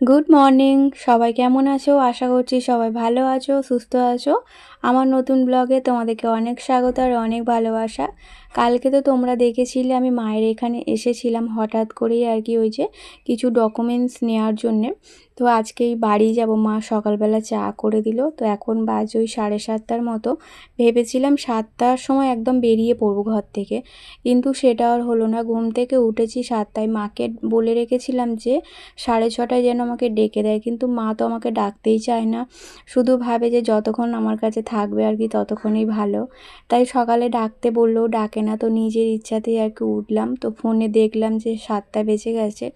Good morning সবাই কেমন আছো? আশা করছি সবাই ভালো আছো, সুস্থ আছো। আমার নতুন ব্লগে তোমাদেরকে অনেক স্বাগত আর অনেক ভালোবাসা। কালকে তো তোমরা দেখেছিলে আমি মায়ের এখানে এসেছিলাম হঠাৎ করেই আর কি ওই যে কিছু ডকুমেন্টস নেওয়ার জন্যে। তো আজকেই বাড়ি যাব, মা সকালবেলা চা করে দিল। তো এখন বাজ ওই সাড়ে সাতটার মতো। ভেবেছিলাম সাতটার সময় একদম বেরিয়ে পড়ব ঘর থেকে। কিন্তু সেটা আর হলো না। ঘুম থেকে উঠেছি সাতটায়। মাকে বলে রেখেছিলাম যে সাড়ে ছটায় যেন আমাকে ডেকে দেয়, কিন্তু মা তো আমাকে ডাকতেই চায় না। শুধু ভাবে যে যতক্ষণ আমার কাছে থাকবে আর কি ততক্ষণই ভালো। তাই সকালে ডাকতে বললেও ডাকে না, তো নিজের ইচ্ছাতেই আর কি উঠলাম। তো ফোনে দেখলাম যে সাতটা বেজে গেছে।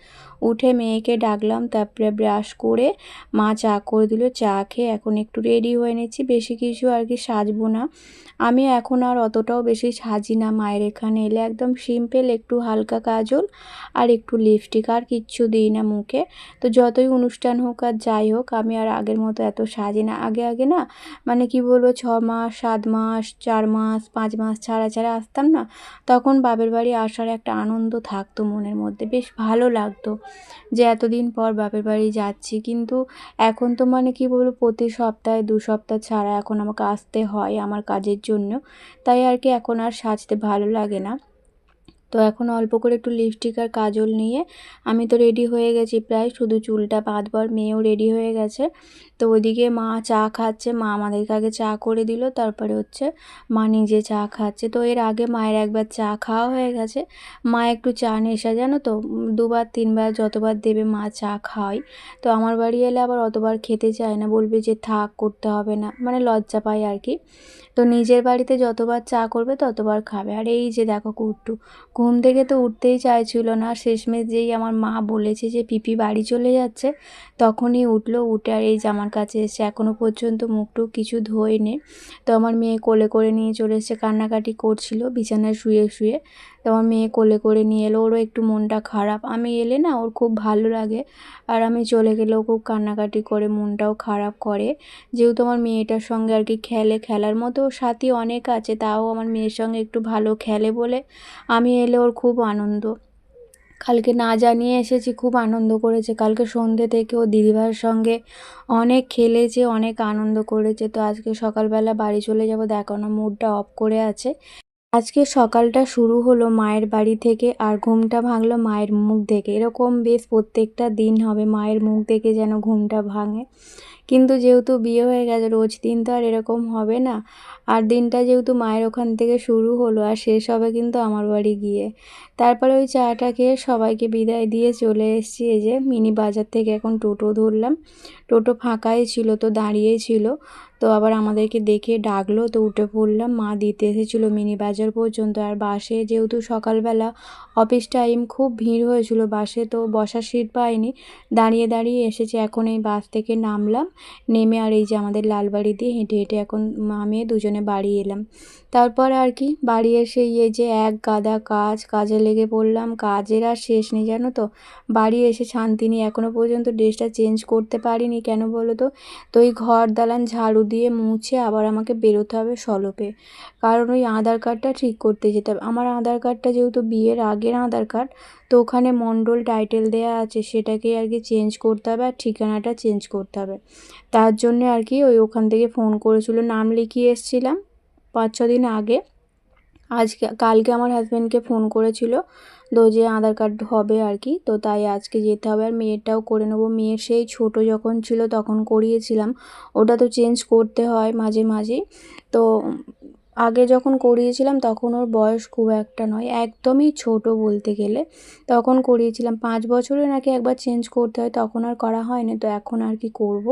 উঠে মেয়েকে ডাকলাম, তারপরে ব্রাশ করে মা চা করে দিল, চা খেয়ে এখন একটু রেডি হয়ে নিচ্ছি, বেশি কিছু আর কি সাজবো না। আমি এখন আর অতটাও বেশি সাজি না মায়ের এখানে এলে, একদম সিম্পল একটু হালকা কাজল আর একটু লিপস্টিক আর কিচ্ছু দিই না মুখে। তো যতই অনুষ্ঠান হোক আর যাই হোক, আমি আর আগের মতো এত সাজি না। আগে আগে না মানে কি বলব, ছ মাস, সাত মাস, চার মাস, পাঁচ মাস ছাড়া ছাড়া আসতাম না। তখন বাপের বাড়ি আসার একটা আনন্দ থাকতো মনের মধ্যে, বেশ ভালো লাগতো। যে এতদিন পর বাপের বাড়ি যাচ্ছি, কিন্তু এখন তো মানে কি বলব, প্রতি সপ্তাহে, দু সপ্তাহ ছাড়া এখন আমাকে আসতে হয় আমার কাজের জন্য। তাই আর কি এখন আর সাজতে ভালো লাগে না। তো এখন অল্প করে একটু লিপস্টিক আর কাজল নিয়ে আমি তো রেডি হয়ে গেছি প্রায়, শুধু চুলটা বাঁধবার মেয়েও রেডি হয়ে গেছে। তো ওইদিকে মা চা খাচ্ছে, মা আমাদেরকে আগে চা করে দিল, তারপরে হচ্ছে মা নিজে চা খাচ্ছে। তো এর আগে মায়ের একবার চা খাওয়া হয়ে গেছে। মা একটু চা নেশা, জানো তো? দুবার, তিনবার যতবার দেবে মা চা খাওয়াই তো আমার বাড়ি এলে আবার অতবার খেতে চায় না, বলবে যে থাক, করতে হবে না মানে লজ্জা পায় আর কি। তো নিজের বাড়িতে যতবার চা করবে ততবার খাবে। আর এই যে দেখো কুট্টু ঘুম থেকে তো উঠতেই চাইছিল না। শেষমেশ যেই আমার মা বলেছে যে, পিপি বাড়ি চলে যাচ্ছে। তখনই উঠল, উঠে আর এই জামার কাছে এসে এখনও পর্যন্ত মুখটুক কিছু ধোয়নি। তো আমার মেয়ে কোলে করে নিয়ে চলে এসে কান্নাকাটি করছিল, বিছানায় শুয়ে শুয়ে। তো আমার মেয়ে কোলে করে নিয়ে এলো। ওরও একটু মনটা খারাপ। আমি এলে না ওর খুব ভালো লাগে। আর আমি চলে গেলেও খুব কান্নাকাটি করে, মনটাও খারাপ করে। যেহেতু আমার মেয়েটার সঙ্গে আর কি খেলে, খেলার মতো সাথী অনেক আছে, তাও আমার মেয়ের সঙ্গে একটু ভালো খেলে বলে আমি এলে ওর খুব আনন্দ। কালকে না জানিয়ে এসেছি, খুব আনন্দ করেছে। কালকে সন্ধ্যে থেকে ও দিদিভাইয়ের সঙ্গে অনেক খেলেছে, অনেক আনন্দ করেছে। তো আজকে সকালবেলা বাড়ি চলে যাব, দেখো না মুডটা অফ করে আছে। আজকে সকালটা শুরু হলো মায়ের বাড়ি থেকে আর ঘুমটা ভাঙলো মায়ের মুখ দেখে এরকম বেশ প্রত্যেকটা দিন হবে মায়ের মুখ দেখে যেন ঘুমটা ভাঙে। কিন্তু যেহেতু বিয়ে হয়ে গেছে, রোজ দিন তো আর এরকম হবে না। আর দিনটা যেহেতু মায়ের ওখান থেকে শুরু হলো আর শেষ হবে কিন্তু আমার বাড়ি গিয়ে। তারপরে ওই চাটা খেয়ে সবাইকে বিদায় দিয়ে চলে এসেছি। এই যে মিনি বাজার থেকে এখন টোটো ধরলাম। টোটো ফাঁকাই ছিল তো দাঁড়িয়েই ছিল। তো আবার আমাদেরকে দেখে ডাকলো তো উঠে পড়লাম। মা দিতে এসেছিল মিনি বাজার পর্যন্ত। আর বাসে যেহেতু সকালবেলা অফিস টাইম খুব ভিড় হয়েছিল, বাসে তো বসার সিট পাইনি। দাঁড়িয়ে দাঁড়িয়ে এসেছি। এখন এই বাস থেকে নামলাম। নেমে আর এই যে আমাদের লালবাড়ি দিয়ে হেঁটে হেঁটে এখন আমি দুজনে বাড়ি এলাম। তারপর আর কি, বাড়ি এসে ইয়ে যে এক গাদা কাজ, কাজে লেগে পড়লাম। কাজের আর শেষ নেই, জানো তো? বাড়ি এসে শান্তি নেই এখনও পর্যন্ত ড্রেসটা চেঞ্জ করতে পারিনি, কেন বলো তো? তো ওই ঘর দালান ঝাড়ু দিয়ে মুছে আবার আমাকে বেরোতে হবে সলপে। কারণ ওই আধার কার্ডটা ঠিক করতে যেতে হবে। আমার আধার কার্ডটা যেহেতু বিয়ের আগের আধার কার্ড, তো ওখানে মণ্ডল টাইটেল দেওয়া আছে সেটাকে আর কি চেঞ্জ করতে হবে আর ঠিকানাটা চেঞ্জ করতে হবে। তার জন্য আর কি ওই ওখান থেকে ফোন করেছিল। নাম লিখিয়ে এসেছিলাম পাঁচ, ছ দিন আগে। আজকে, কালকে আমার হাজব্যান্ডকে ফোন করেছিল তো যে আধার কার্ড হবে আর কি। তো তাই আজকে যেতে হবে। আর মেয়েরটাও করে নেব। মেয়ের সেই ছোট যখন ছিল তখন করিয়েছিলাম। ওটা তো চেঞ্জ করতে হয় মাঝে মাঝে। তো আগে যখন করিয়েছিলাম তখন ওর বয়স খুব একটা নয়, একদমই ছোট বলতে গেলে। তখন করিয়েছিলাম, পাঁচ বছরে নাকি একবার চেঞ্জ করতে হয়, তখন আর করা হয়নি, তো এখন আর কি করব?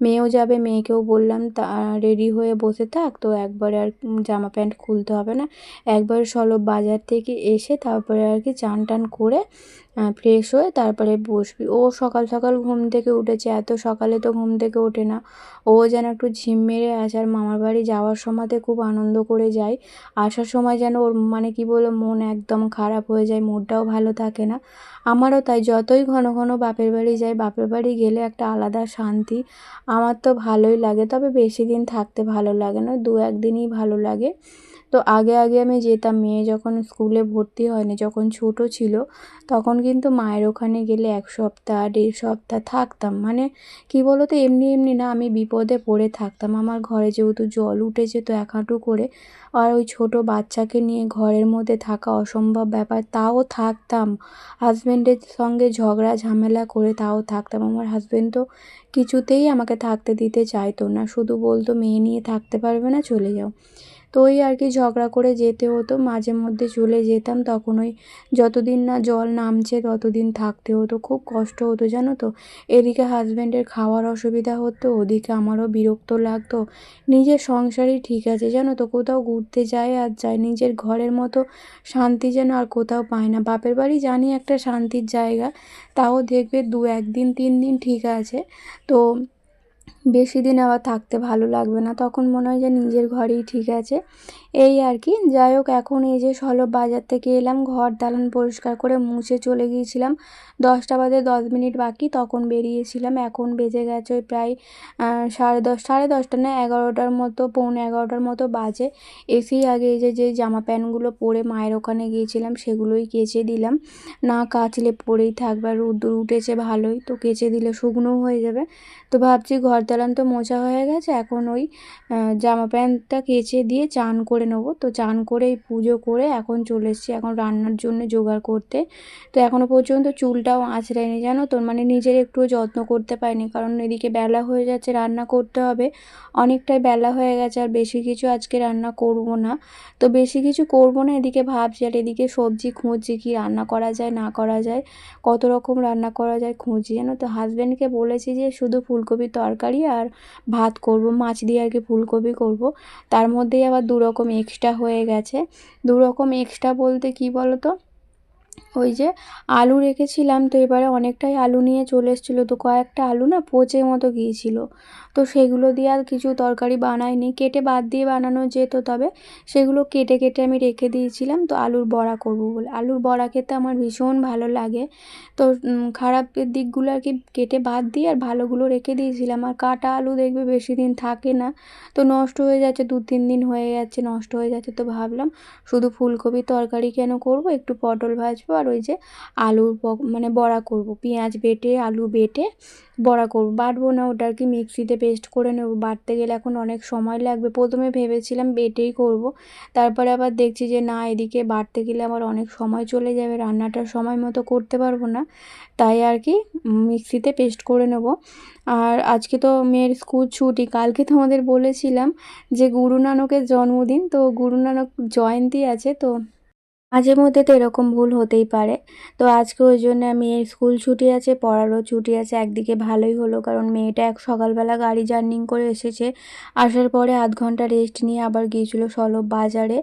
মেয়েও যাবে, মেয়েকেও বললাম, তা রেডি হয়ে বসে থাক, তো একবারে আর জামা প্যান্ট খুলতে হবে না। একবার চলো বাজার থেকে এসে তারপরে আর কি চান টান করে ফ্রেশ হয়ে তারপরে বসবি। ও সকাল সকাল ঘুম থেকে উঠেছে, এত সকালে তো ঘুম থেকে ওঠে না। ও যেন একটু ঝিম মেরে আসে আর মামার বাড়ি যাওয়ার সময়তে খুব আনন্দ করে যায়। আসার সময় যেন ওর মানে কি বলব মন একদম খারাপ হয়ে যায় মুডটাও ভালো থাকে না। আমারও তাই, যতই ঘন ঘন বাপের বাড়ি যাই, বাপের বাড়ি গেলে একটা আলাদা শান্তি আমার তো ভালোই লাগে। তবে বেশি দিন থাকতে ভালো লাগে না দু একদিনই ভালো লাগে। তো আগে আগে আমি যেতাম। মেয়ে যখন স্কুলে ভর্তি হয়নি, যখন ছোট ছিল, তখন কিন্তু মায়ের ওখানে গেলে এক সপ্তাহ, দেড় সপ্তাহ থাকতাম। মানে কি বলো তো এমনি এমনি না আমি বিপদে পড়ে থাকতাম। আমার ঘরে যেহেতু জল উঠে যেত এক হাঁটু করে। আর ওই ছোট বাচ্চাকে নিয়ে ঘরের মধ্যে থাকা অসম্ভব ব্যাপার, তাও থাকতাম। হাজব্যান্ডের সঙ্গে ঝগড়া, ঝামেলা করে তাও থাকতাম। আমার হাজব্যান্ড তো কিছুতেই আমাকে থাকতে দিতে চাইতো না। শুধু বলতো, মেয়ে নিয়ে থাকতে পারবে না, চলে যাও। তো ওই আর কি ঝগড়া করে যেতে হতো, মাঝে মধ্যে চলে যেতাম। তখন ওই যতদিন না জল নামছে, ততদিন থাকতে হতো। খুব কষ্ট হতো, জানো তো? এদিকে হাজব্যান্ডের খাওয়ার অসুবিধা হতো, ওদিকে আমারও বিরক্ত লাগতো। নিজের সংসারই ঠিক আছে, জানো তো? কোথাও ঘুরতে যায় আর যায়, নিজের ঘরের মতো শান্তি যেন আর কোথাও পায় না। বাপের বাড়ি জানি একটা শান্তির জায়গা, তাও দেখবে দু একদিন তিন দিন ঠিক আছে। তো বেশি দিন আবার থাকতে ভালো লাগবে না। তখন মনে হয় যে নিজের ঘরেই ঠিক আছে। এই আর কি। যাই হোক, এখন এই যে সলব বাজার থেকে এলাম, ঘর দালান পরিষ্কার করে মুছে চলে গিয়েছিলাম। দশটা বাজে দশ মিনিট বাকি, তখন বেরিয়েছিলাম। এখন বেজে গেছে প্রায় সাড়ে দশ, সাড়ে দশটা না এগারোটার মতো, পৌনে এগারোটার মতো বাজে। এসেই আগে এই যে যে জামা প্যান্টগুলো পরে মায়ের ওখানে গিয়েছিলাম, সেগুলোই কেচে দিলাম। না কাচলে পরেই থাকবে, রোদ্দুর উঠেছে ভালোই, তো কেচে দিলে শুকনোও হয়ে যাবে। তো ভাবছি ঘর দালান তো মোছা হয়ে গেছে, এখন ওই জামা প্যান্টটা কেচে দিয়ে চান করে নেব। তো চান করে এই পুজো করে এখন চলে এসেছি এখন রান্নার জন্য জোগাড় করতে। তো এখনও পর্যন্ত চুলটাও আঁচড়ায়নি, জানো তো? মানে নিজের একটুও যত্ন করতে পারিনি, কারণ এদিকে বেলা হয়ে যাচ্ছে, রান্না করতে হবে। অনেকটাই বেলা হয়ে গেছে, আর বেশি কিছু আজকে রান্না করব না। তো বেশি কিছু করব না, এদিকে ভাবছি আর এদিকে সবজি খুঁজছি, কি রান্না করা যায়, না করা যায়, কত রকম রান্না করা যায় খুঁজি জানো তো? হাজব্যান্ডকে বলেছি যে শুধু ফুলকপির তরকারি আর ভাত করব, মাছ দিয়ে আর কি ফুলকপি করব। তার মধ্যেই আবার দুরকম এক্সট্রা হয়ে গেছে। দুরকম এক্সট্রা বলতে কি বলো তো ওই যে আলু রেখেছিলাম, তো এবারে অনেকটাই আলু নিয়ে চলে এসেছিল। তো কয়েকটা আলু না পচে মতো গিয়েছিল। তো সেগুলো দিয়ে আর কিছু তরকারি বানাইনি। কেটে বাদ দিয়ে বানানো যেত তবে সেগুলো কেটে কেটে আমি রেখে দিয়েছিলাম। তো আলুর বড়া করব বলে। আলুর বড়া খেতে আমার ভীষণ ভালো লাগে। তো খারাপের দিকগুলো আর কি কেটে বাদ দিয়ে আর ভালোগুলো রেখে দিয়েছিলাম। আর কাটা আলু দেখবে বেশি দিন থাকে না। তো নষ্ট হয়ে যাচ্ছে, দু তিন দিন হয়ে যাচ্ছে, নষ্ট হয়ে যাচ্ছে। তো ভাবলাম শুধু ফুলকপির তরকারি কেন করব? একটু পটল ভাজবো আর ওই যে আলুর মানে বড়া করব। পেঁয়াজ বেটে, আলু বেটে বড়া করব। বাটবো না ওটা আর কি মিক্সিতে পেস্ট করে নেব। বাটতে গেলে এখন অনেক সময় লাগবে। প্রথমে ভেবেছিলাম বেটেই করব। তারপরে আবার দেখছি যে না, এদিকে বাটতে গেলে আমার অনেক সময় চলে যাবে। রান্নাটা সময় মতো করতে পারব না। তাই আর কি মিক্সিতে পেস্ট করে নেব। আর আজকে তো মেয়ের স্কুল ছুটি। কালকে তোমাদের বলেছিলাম যে গুরু নানকের জন্মদিন। তো গুরু নানক জয়ন্তী আছে তো মাঝে মধ্যে তো এরকম ভুল হতেই পারে। তো আজকে ওই জন্য মেয়ের স্কুল ছুটি আছে, পড়ারও ছুটি আছে, একদিকে ভালোই হলো কারণ মেয়েটা এক সকালবেলা গাড়ি জার্নিং করে এসেছে। আসার পরে আধ ঘণ্টা রেস্ট নিয়ে আবার গিয়েছিল সলব বাজারে।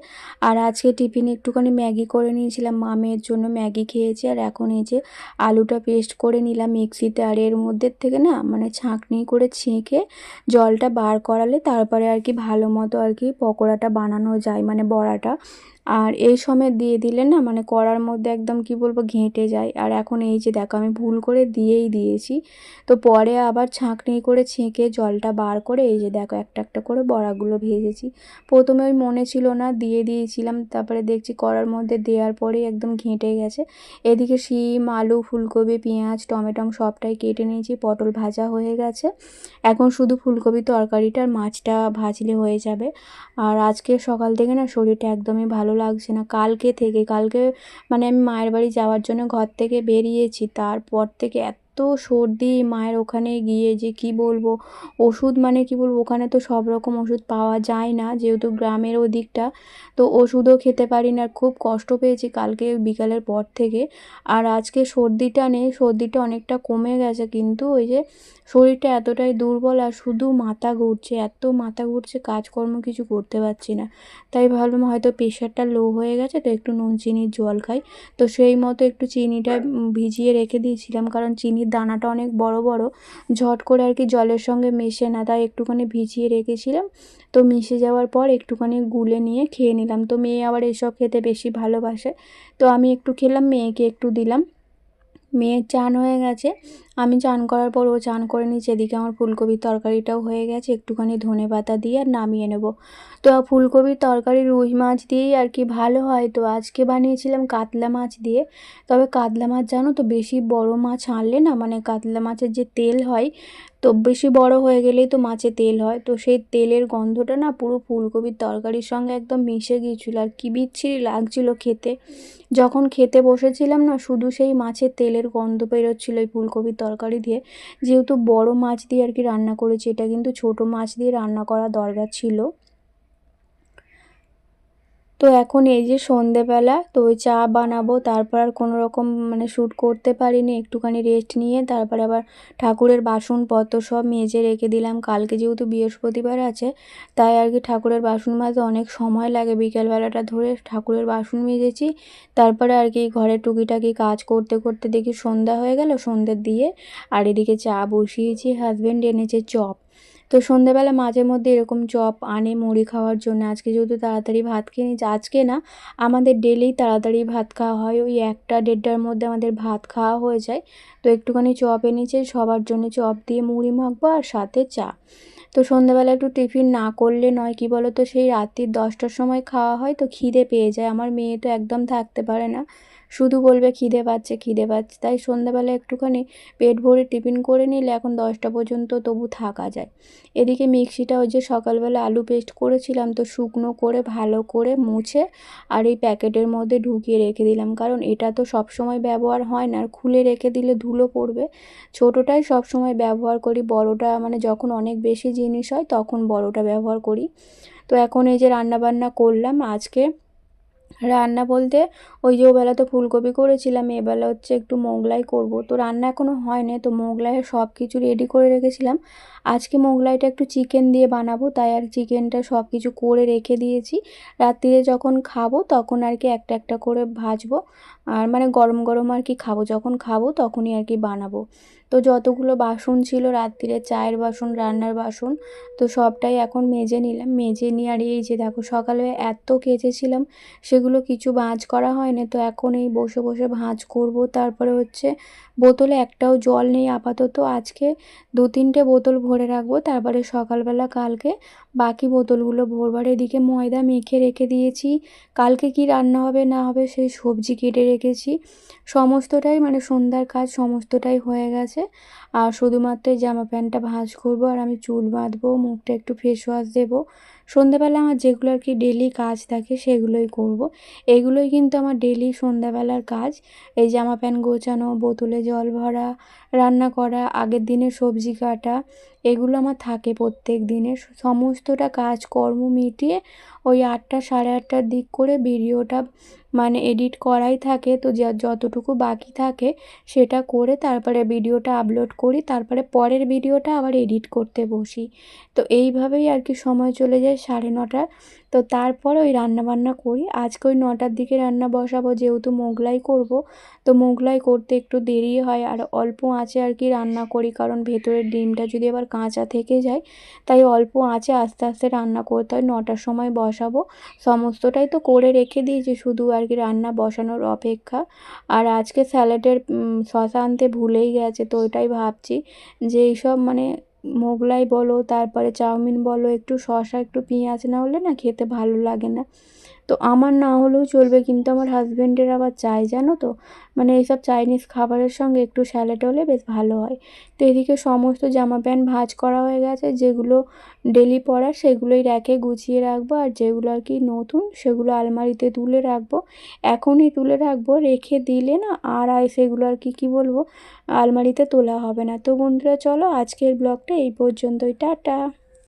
আর আজকে টিফিনে একটুখানি ম্যাগি করে নিয়েছিলাম, মা মেয়ের জন্য ম্যাগি খেয়েছি আর এখন এই যে আলুটা পেস্ট করে নিলাম মিক্সিতে আর এর মধ্যে থেকে না মানে ছাঁকনি করে ছেঁকে জলটা বার করালে তারপরে আর কি ভালো মতো আর কি পকোড়াটা বানানো যায় মানে বড়াটা। আর এই সময় দিয়ে দিলে না মানে কড়ার মধ্যে একদম কি বলব ঘেঁটে যায়। আর এখন এই যে দেখো আমি ভুল করে দিয়েই দিয়েছি। তো পরে আবার ছাঁকনি করে ছেঁকে জলটা বার করে এই যে দেখো একটা একটা করে বড়াগুলো ভেজেছি। প্রথমে ওই মনে ছিল না, দিয়ে দিয়েছিলাম। তারপরে দেখছি কড়ার মধ্যে দেওয়ার পরেই একদম ঘেঁটে গেছে। এদিকে শিম, আলু, ফুলকপি, পেঁয়াজ টমেটম সবটাই কেটে নিয়েছি, পটল ভাজা হয়ে গেছে। এখন শুধু ফুলকপি তরকারিটা আর মাছটা ভাজলে হয়ে যাবে। আর আজকে সকাল থেকে না শরীরটা একদমই ভালো লাগছে না। কালকে থেকে, কালকে মানে আমি মায়ের বাড়ি যাওয়ার জন্য ঘর থেকে বেরিয়েছি। তারপর থেকে এত এত সর্দি মায়ের ওখানে গিয়ে যে কি বলব? ওষুধ মানে কি বলব? ওখানে তো সব রকম ওষুধ পাওয়া যায় না, যেহেতু গ্রামের ওদিকটা তো ওষুধও খেতে পারি না, খুব কষ্ট পেয়েছি কালকে বিকালের পর থেকে। আর আজকে সর্দিটা নেই, সর্দিটা অনেকটা কমে গেছে, কিন্তু ওই যে শরীরটা এতটাই দুর্বল আর শুধু মাথা ঘুরছে, এত মাথা ঘুরছে, কাজকর্ম কিছু করতে পারছি না। তাই ভাবলাম হয়তো প্রেশারটা লো হয়ে গেছে, তো একটু নুন, চিনির জল খাই। তো সেই মতো একটু চিনিটা ভিজিয়ে রেখে দিয়েছিলাম, কারণ চিনি দানাটা অনেক বড় বড়, ঝট করে আর কি জলের সঙ্গে মেশে না, তাই একটুখানি ভিজিয়ে রেখেছিলাম। তো মিশে যাওয়ার পর একটুখানি গুলে নিয়ে খেয়ে নিলাম। তো মেয়ে আবার এসব খেতে বেশি ভালোবাসে। তো আমি একটু খেলাম, মেয়েকে একটু দিলাম। মেয়ের চান হয়ে গেছে। আমি চান করার পর ও চান করে নিচ্ছে এদিকে আমার ফুলকপির তরকারিটাও হয়ে গেছে, একটুখানি ধনে পাতা দিয়ে আর নামিয়ে নেব। তো ফুলকপির তরকারি রুই মাছ দিয়েই আর কি ভালো হয়। তো আজকে বানিয়েছিলাম কাতলা মাছ দিয়ে। তবে কাতলা মাছ জানো তো, বেশি বড় মাছ আনলে না মানে কাতলা মাছের যে তেল হয়, তো বেশি বড় হয়ে গেলেই তো মাছে তেল হয়। তো সেই তেলের গন্ধটা না পুরো ফুলকপির তরকারির সঙ্গে একদম মিশে গিয়েছিল আর কী বিচ্ছিরি লাগছিল খেতে। যখন খেতে বসেছিলাম না, শুধু সেই মাছের তেলের গন্ধ বেরোচ্ছিলো এই ফুলকপির তরকারি দিয়ে। যেহেতু বড় মাছ দিয়ে আর কি রান্না করেছি, এটা কিন্তু ছোট মাছ দিয়ে রান্না করা দরকার ছিল। তো এখন এই যে সন্ধেবেলা, তো ওই চা বানাবো, তারপর আর কোনো রকম মানে শ্যুট করতে পারিনি, একটুখানি রেস্ট নিয়ে, তারপরে আবার ঠাকুরের বাসনপত্র সব মেজে রেখে দিলাম। কালকে যেহেতু বৃহস্পতিবার আছে, তাই আর কি ঠাকুরের বাসন মাজতে অনেক সময় লাগে। বিকেলবেলাটা ধরে ঠাকুরের বাসন মেজেছি, তারপরে আর কি ঘরে টুকিটাকি কাজ করতে করতে দেখি সন্ধ্যা হয়ে গেল সন্ধ্যের দিয়ে আর এদিকে চা বসিয়েছি হাজব্যান্ড এনেছে চপ। তো সন্ধেবেলা মাঝে মধ্যে এরকম চপ, আনে, মুড়ি খাওয়ার জন্য। আজকে যেহেতু তাড়াতাড়ি ভাত খেয়ে নিচ্ছি আজকে না আমাদের ডেলি তাড়াতাড়ি ভাত খাওয়া হয়। ওই একটা দেড়টার মধ্যে আমাদের ভাত খাওয়া হয়ে যায়। তো একটুখানি চপ এনেছে, সবার জন্য চপ দিয়ে মুড়ি মাখবো আর সাথে চা। তো সন্ধ্যাবেলা একটু টিফিন না করলে নয়, কি বলো তো সেই রাত্রির দশটার সময় খাওয়া হয়, তো খিদে পেয়ে যায়। আমার মেয়ে তো একদম থাকতে পারে না। শুধু বলবে খিদে পাচ্ছে খিদে পাচ্ছে। তাই সন্ধ্যাবেলা একটুখানি পেট ভরে টিফিন করে নিলে এখন দশটা পর্যন্ত তবু থাকা যায়। এদিকে মিক্সিটা ওই যে সকালবেলা আলু পেস্ট করেছিলাম তো শুকনো করে, ভালো করে মুছে আর এই প্যাকেটের মধ্যে ঢুকিয়ে রেখে দিলাম। কারণ এটা তো সব সময় ব্যবহার হয় না। আর খুলে রেখে দিলে ধুলো পড়বে। ছোটোটাই সব সময় ব্যবহার করি। বড়টা মানে যখন অনেক বেশি জিনিস হয় তখন বড়টা ব্যবহার করি। তো এখন এই যে রান্নাবান্না করলাম। আজকে রান্না বলতে ওই যে ওবেলা তো ফুলকপি করেছিলাম, এবেলা হচ্ছে একটু মোগলাই করব। তো রান্না এখনও হয়নি, তো মোগলাইয়ের সব কিছু রেডি করে রেখেছিলাম। আজকে মোগলাইটা একটু চিকেন দিয়ে বানাবো, তাই আর চিকেনটা সব কিছু করে রেখে দিয়েছি। রাত্রিরে যখন খাব তখন আর কি একটা একটা করে ভাজবো, আর মানে গরম গরম আর কি খাব, যখন খাব তখনই আর কি বানাবো। তো যতগুলো বাসন ছিল রাত্রিরে, চায়ের বাসন, রান্নার বাসন, তো সবটাই এখন মেজে নিলাম। মেজে নিয়ে আর এই যে দেখো, সকালে এত কেচেছিলাম, সেগুলো কিছু ভাঁজ করা হয়নি। তো এখন এই বসে বসে ভাঁজ করব। তারপরে হচ্ছে বোতলে একটাও জল নেই আপাতত। আজকে দু তিনটে বোতল ভরে রাখব। তারপরে সকালবেলা কালকে বাকি বোতলগুলো ভরবার। এদিকে ময়দা মেখে রেখে দিয়েছি। কালকে কি রান্না হবে, না হবে, সেই সবজি কেটে রেখেছি। সমস্তটাই মানে সন্ধ্যার কাজ সমস্তটাই হয়ে গেছে। আর শুধুমাত্র এই জামা প্যান্টটা ভাঁজ করব আর আমি চুল বাঁধবো, মুখটা একটু ফেস ওয়াশ দেবো। সন্ধ্যাবেলা আমার যেগুলো আর কি ডেলি কাজ থাকে সেগুলোই করব। এগুলোই কিন্তু আমার ডেলি সন্ধ্যাবেলার কাজ। এই জামা প্যান্ট গোছানো, বোতলে জল ভরা রান্না করা, আগের দিনের সবজি কাটা, এগুলো আমার থাকে প্রত্যেক দিনের সমস্তটা কাজকর্ম মিটিয়ে ওই আটটা সাড়ে আটটার দিক করে ভিডিওটা মানে এডিট করাই থাকে। তো যতটুকু বাকি থাকে সেটা করে তারপরে ভিডিওটা আপলোড করি, তারপরে পরের ভিডিওটা আবার এডিট করতে বসি। তো এইভাবেই আর কি সময় চলে যায় সাড়ে নটা। তো তারপর ওই রান্নাবান্না করি। আজকে ওই নটার দিকে রান্না বসাবো, যেহেতু মোগলাই করব, তো মোগলাই করতে একটু দেরি হয় আর অল্প আঁচে আর কি রান্না করি, কারণ ভেতরের ডিমটা যদি আবার কাঁচা থেকে যায়, তাই অল্প আঁচে আস্তে আস্তে রান্না করতে হয়। নটার সময় বসাবো। সমস্তটাই তো করে রেখে দিয়েছি, শুধু আর কি রান্না বসানোর অপেক্ষা। আর আজকে স্যালাডের শশা আনতে ভুলেই গেছে, তো ওইটাই ভাবছি যে এইসব মানে মোগলাই বলো, তারপরে চাউমিন বলো, একটু শসা, একটু পেঁয়াজ না হলে না খেতে ভালো লাগে না। তো আমার না হলেও চলবে, কিন্তু আমার হাজব্যান্ডের আবার চাই, জানো তো? মানে এইসব চাইনিজ খাবারের সঙ্গে একটু স্যালাড হলে বেশ ভালো হয়। তো এদিকে সমস্ত জামা প্যান্ট ভাজ করা হয়ে গেছে, যেগুলো ডেলি পরার সেগুলোই র্যাকে গুছিয়ে রাখব আর যেগুলো আর কি নতুন সেগুলো আলমারিতে তুলে রাখব। এখনই তুলে রাখব, রেখে দিলে না আর সেগুলো আর কি, কী বলব? আলমারিতে তোলা হবে না। তো বন্ধুরা, চলো আজকের ব্লগটা এই পর্যন্তই। টাটা!